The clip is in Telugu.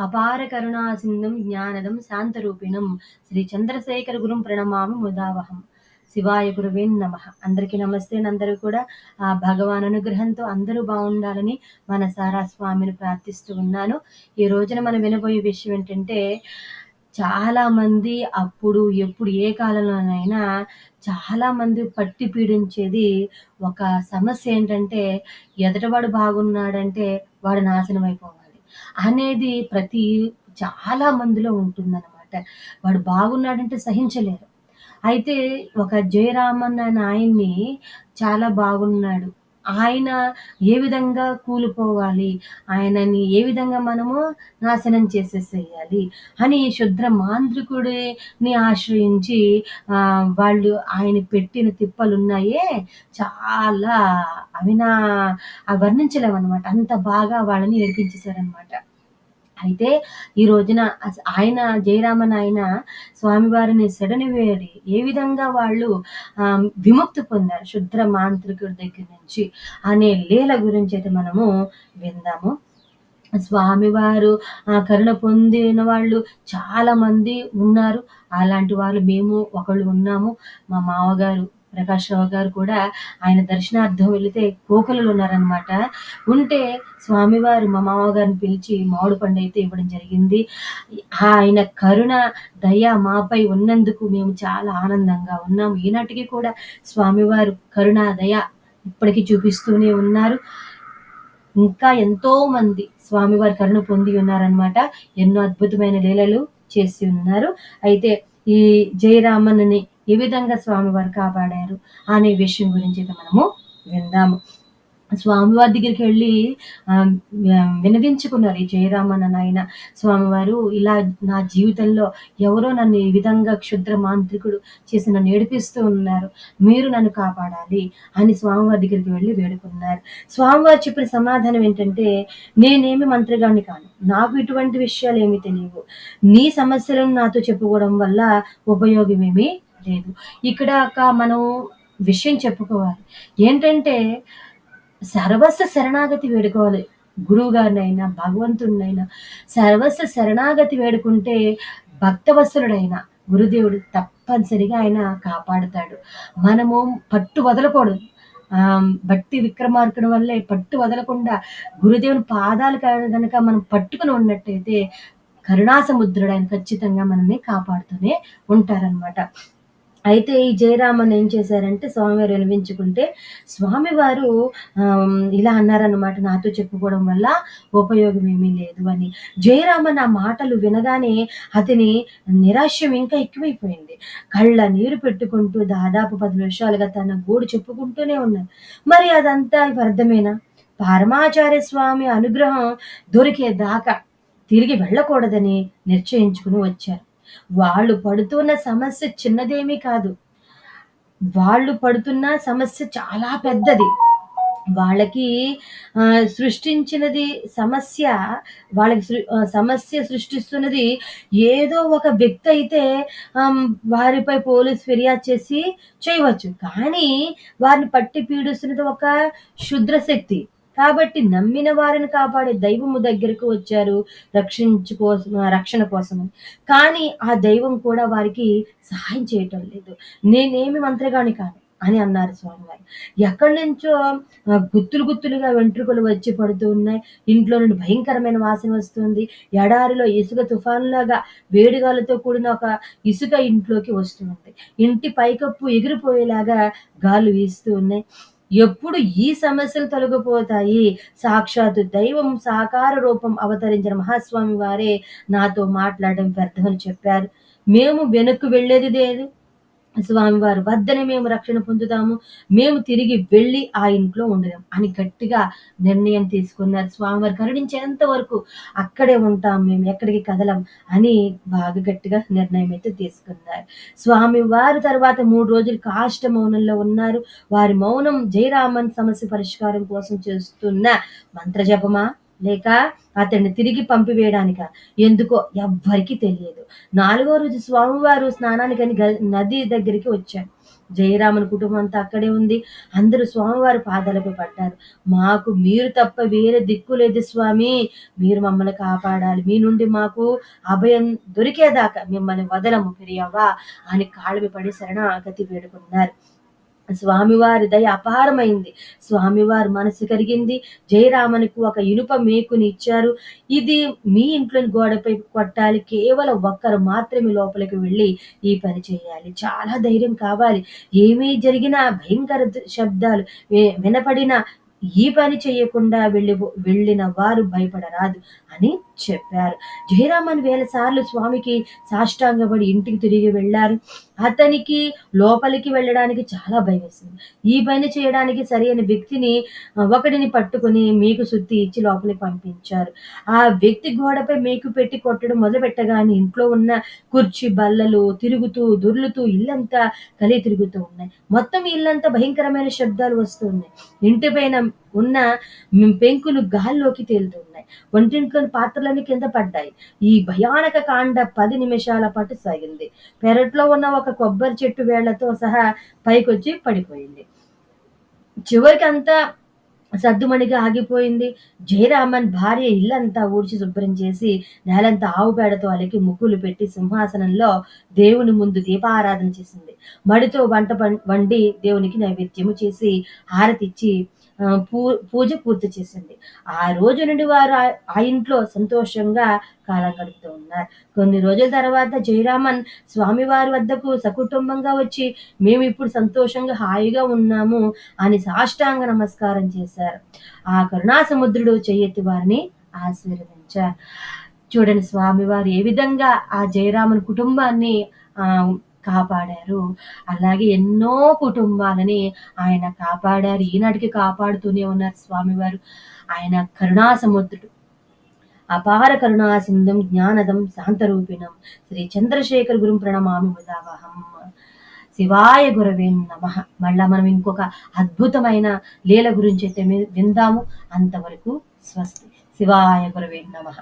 అపార కరుణాసిందం జ్ఞానదం శాంతరూపిణం శ్రీ చంద్రశేఖర గురుం ప్రణమామి ముదావహం. శివాయ గురువే నమ. అందరికీ నమస్తే అందరూ కూడా ఆ భగవాన్ అనుగ్రహంతో అందరూ బాగుండాలని మన సారా స్వామిని ప్రార్థిస్తూ ఉన్నాను. ఈ రోజున మనం వినబోయే విషయం ఏంటంటే చాలా మంది అప్పుడు ఎప్పుడు ఏ కాలంలోనైనా చాలా మంది పట్టి పీడించేది ఒక సమస్య ఏంటంటే ఎదటవాడు బాగున్నాడంటే వాడు నాశనం అయిపోవాలి అనేది ప్రతి చాలా మందిలో ఉంటుందన్నమాట. వాడు బాగున్నాడంటే సహించలేరు. అయితే ఒక జయరామన్ అనే ఆయన్ని చాలా బాగున్నాడు. ఆయన ఏ విధంగా కూలిపోవాలి? ఆయనని ఏ విధంగా మనము నాశనం చేసేసేయాలి? అని శుద్ర మాంత్రికుడిని ఆశ్రయించి వాళ్ళు ఆయన పెట్టిన తిప్పలు ఉన్నాయే చాలా అవినా నా వర్ణించలేమన్నమాట. అంత బాగా వాళ్ళని ఏడిపించేశారనమాట అయితే ఈ రోజున ఆయన జయరామన్ ఆయన స్వామివారిని సెడని వేడి ఏ విధంగా వాళ్ళు ఆ, విముక్తి పొందారు శుద్ర మాంత్రికుడి దగ్గర నుంచి అనే లీల గురించి అయితే మనము విందాము. స్వామివారు ఆ, కరుణ పొందిన వాళ్ళు చాలా మంది ఉన్నారు. అలాంటి వాళ్ళు మేము ఒకళ్ళు ఉన్నాము. మా మామగారు ప్రకాష్ రావు గారు కూడా ఆయన దర్శనార్థం వెళితే కోకలు ఉన్నారనమాట ఉంటే స్వామివారు మా మామగారిని పిలిచి మామిడి పండు అయితే ఇవ్వడం జరిగింది. ఆయన కరుణ దయ మాపై ఉన్నందుకు మేము చాలా ఆనందంగా ఉన్నాము. ఈనాటికి కూడా స్వామివారు కరుణ దయ ఇప్పటికీ చూపిస్తూనే ఉన్నారు. ఇంకా ఎంతో మంది స్వామివారి కరుణ పొంది ఉన్నారనమాట ఎన్నో అద్భుతమైన లీలలు చేసి ఉన్నారు. అయితే ఈ జయరామన్ని ఏ విధంగా స్వామివారు కాపాడారు అనే విషయం గురించి అయితే మనము విందాము. స్వామివారి దగ్గరికి వెళ్ళి వినవించుకున్నారు. ఈ జయరామన్ నాయన స్వామివారు ఇలా నా జీవితంలో ఎవరో నన్ను ఈ విధంగా క్షుద్ర మాంత్రికుడు చేసి నన్ను ఏడిపిస్తూ ఉన్నారు. మీరు నన్ను కాపాడాలి అని స్వామివారి దగ్గరికి వెళ్ళి వేడుకున్నారు. స్వామివారు చెప్పిన సమాధానం ఏంటంటే నేనేమి మంత్రిగాన్ని కాను. నాకు ఇటువంటి విషయాలు ఏమి తెలియవు నీ సమస్యలను నాతో చెప్పుకోవడం వల్ల ఉపయోగమేమీ లేదు. ఇక్కడ ఒక మనం విషయం చెప్పుకోవాలి. ఏంటంటే సర్వస్వ శరణాగతి వేడుకోవాలి. గురువు గారినైనా భగవంతుడినైనా సర్వస్వ శరణాగతి వేడుకుంటే భక్తవత్సలుడైన గురుదేవుడు తప్పనిసరిగా ఆయన కాపాడుతాడు. మనము పట్టు వదలకూడదు. ఆ, భక్తి విక్రమార్కుడు వల్లే పట్టు వదలకుండా గురుదేవుని పాదాలు కనుక మనం పట్టుకుని ఉన్నట్టయితే కరుణాసముద్రుడు ఆయన ఖచ్చితంగా మనల్ని కాపాడుతూనే ఉంటారనమాట అయితే ఈ జయరామన్ ఏం చేశారంటే స్వామివారు వినిపించుకుంటే స్వామివారు ఇలా అన్నారన్నమాట నాతో చెప్పుకోవడం వల్ల ఉపయోగం ఏమీ లేదు అని. జయరామన్ ఆ మాటలు వినగానే అతని నిరాశ్యం ఇంకా ఎక్కువైపోయింది. కళ్ళ నీరు పెట్టుకుంటూ దాదాపు పది నిమిషాలుగా తన గోడు చెప్పుకుంటూనే ఉన్నారు మరి అదంతా వ్యర్థమేనా పరమాచార్య స్వామి అనుగ్రహం దొరికే దాకా తిరిగి వెళ్ళకూడదని నిశ్చయించుకుని వచ్చారు. వాళ్ళు పడుతున్న సమస్య చిన్నదేమీ కాదు. వాళ్ళు పడుతున్న సమస్య చాలా పెద్దది. వాళ్ళకి ఆ, సృష్టించినది సమస్య వాళ్ళకి సమస్య సృష్టిస్తున్నది ఏదో ఒక వ్యక్తి అయితే వారిపై పోలీస్ ఫిర్యాదు చేసి చేయవచ్చు. కానీ వారిని పట్టి పీడిస్తున్నది ఒక శుద్రశక్తి కాబట్టి నమ్మిన వారిని కాపాడే దైవము దగ్గరకు వచ్చారు రక్షించుకోసం రక్షణ కోసం కానీ ఆ దైవం కూడా వారికి సహాయం చేయటం లేదు. నేనేమి మంత్రగాని కాను అని అన్నారు స్వామివారు. ఎక్కడి నుంచో గుత్తులు గుత్తులుగా వెంట్రుకలు వచ్చి పడుతూ ఉన్నాయి. ఇంట్లో నుండి భయంకరమైన వాసన వస్తుంది. ఎడారిలో ఇసుక తుఫాన్లాగా వేడిగాలతో కూడిన ఒక ఇసుక ఇంట్లోకి వస్తుంది ఇంటి పైకప్పు ఎగిరిపోయేలాగా గాలు వీస్తూ ఉన్నాయి. ఎప్పుడు ఈ సమస్యలు తొలగిపోతాయి? సాక్షాత్తు దైవం సాకార రూపం అవతరించిన మహాస్వామి వారే నాతో మాట్లాడడం వ్యర్థమని చెప్పారు. మేము వెనక్కు వెళ్ళేది లేదు స్వామివారు వద్దనే మేము రక్షణ పొందుతాము మేము తిరిగి వెళ్ళి ఆ ఇంట్లో ఉండలేం అని గట్టిగా నిర్ణయం తీసుకున్నారు. స్వామివారు కరుణించేంత వరకు అక్కడే ఉంటాం మేము ఎక్కడికి కదలం అని బాగా గట్టిగా నిర్ణయం అయితే తీసుకున్నారు. స్వామి వారి తర్వాత మూడు రోజులు కాష్ట మౌనంలో ఉన్నారు. వారి మౌనం జయరామన్ సమస్య పరిష్కారం కోసం చేస్తున్న మంత్రజపమా? లేక అతన్ని తిరిగి పంపివేయడానిక? ఎందుకో ఎవ్వరికీ తెలియదు. నాలుగో రోజు స్వామివారు స్నానానికని నది దగ్గరికి వచ్చారు. జయరామన్ కుటుంబం అంతా అక్కడే ఉంది. అందరూ స్వామివారి పాదాలపై పడ్డారు. మాకు మీరు తప్ప వేరే దిక్కు లేదు స్వామి. మీరు మమ్మల్ని కాపాడాలి. మీ నుండి మాకు అభయం దొరికేదాకా మిమ్మల్ని వదలము ఫిర్యావా అని కాళ్ళవి పడి శరణాగతి వేడుకున్నారు. స్వామివారి దయ అపారమైంది. స్వామివారి మనసు కరిగింది. జయరామనికి ఒక ఇనుప మేకుని ఇచ్చారు. ఇది మీ ఇంట్లోని గోడపై కొట్టాలి. కేవలం ఒక్కరు మాత్రమే లోపలికి వెళ్ళి ఈ పని చేయాలి. చాలా ధైర్యం కావాలి. ఏమీ జరిగినా భయంకర శబ్దాలు వినపడిన ఈ పని చేయకుండా వెళ్ళి వెళ్ళిన వారు భయపడరాదు అని చెప్పారు. జయరామన్ వేల సార్లు స్వామికి సాష్టాంగపడి ఇంటికి తిరిగి వెళ్ళారు. అతనికి లోపలికి వెళ్ళడానికి చాలా భయం వేసింది. ఈ పని చేయడానికి సరైన వ్యక్తిని ఒకడిని పట్టుకుని మీకు శుద్ధి ఇచ్చి లోపలికి పంపించారు. ఆ వ్యక్తి గోడపై మీకు పెట్టి కొట్టడం మొదలు పెట్టగానే ఇంట్లో ఉన్న కుర్చీ బల్లలు తిరుగుతూ దొర్లుతూ ఇల్లంతా కలి తిరుగుతూ ఉన్నాయి. మొత్తం ఇల్లంతా భయంకరమైన శబ్దాలు వస్తున్నాయి. ఇంటి పైన ఉన్న పెంకులు గాల్లోకి తేలుతున్నాయి. వంటింట్లోని పాత్రలన్నీ కింద పడ్డాయి. ఈ భయానక కాండ పది నిమిషాల పాటు సాగింది. పెరట్లో ఉన్న ఒక కొబ్బరి చెట్టు వేళ్ళతో సహా పైకొచ్చి పడిపోయింది. చివరికి అంతా సద్దుమణిగా ఆగిపోయింది. జయరామన్ భార్య ఇల్లంతా ఊడ్చి శుభ్రం చేసి నేలంతా ఆవు పేడతో అలికి ముగ్గులు పెట్టి సింహాసనంలో దేవుని ముందు దీపారాధన చేసింది. మడితో వంట వండి దేవునికి నైవేద్యము చేసి హారతిచ్చి పూ పూజ పూర్తి చేసింది. ఆ రోజు నుండి వారు ఆ- ఆ ఇంట్లో సంతోషంగా కాలం గడుపుతూ ఉన్నారు. కొన్ని రోజుల తర్వాత జయరామన్ స్వామివారి వద్దకు సకుటుంబంగా వచ్చి మేము ఇప్పుడు సంతోషంగా హాయిగా ఉన్నాము అని సాష్టాంగ నమస్కారం చేశారు. ఆ కరుణా సముద్రుడు చెయ్యెత్తి వారిని ఆశీర్వదించారు. చూడండి స్వామివారు ఏ విధంగా ఆ జయరామన్ కుటుంబాన్ని ఆ కాపాడారు. అలాగే ఎన్నో కుటుంబాలని ఆయన కాపాడారు. ఈనాటికి కాపాడుతూనే ఉన్నారు స్వామివారు. ఆయన కరుణాసముద్రుడు అపార కరుణాసిందం జ్ఞానదం శాంతరూపిణం. శ్రీ చంద్రశేఖర్ గురుం ప్రణమామి ముదావహం. శివాయ గురవే నమ. మళ్ళా మనం ఇంకొక అద్భుతమైన లీల గురించి అయితే విందాము. అంతవరకు స్వస్తి. శివాయ గురవే నమ.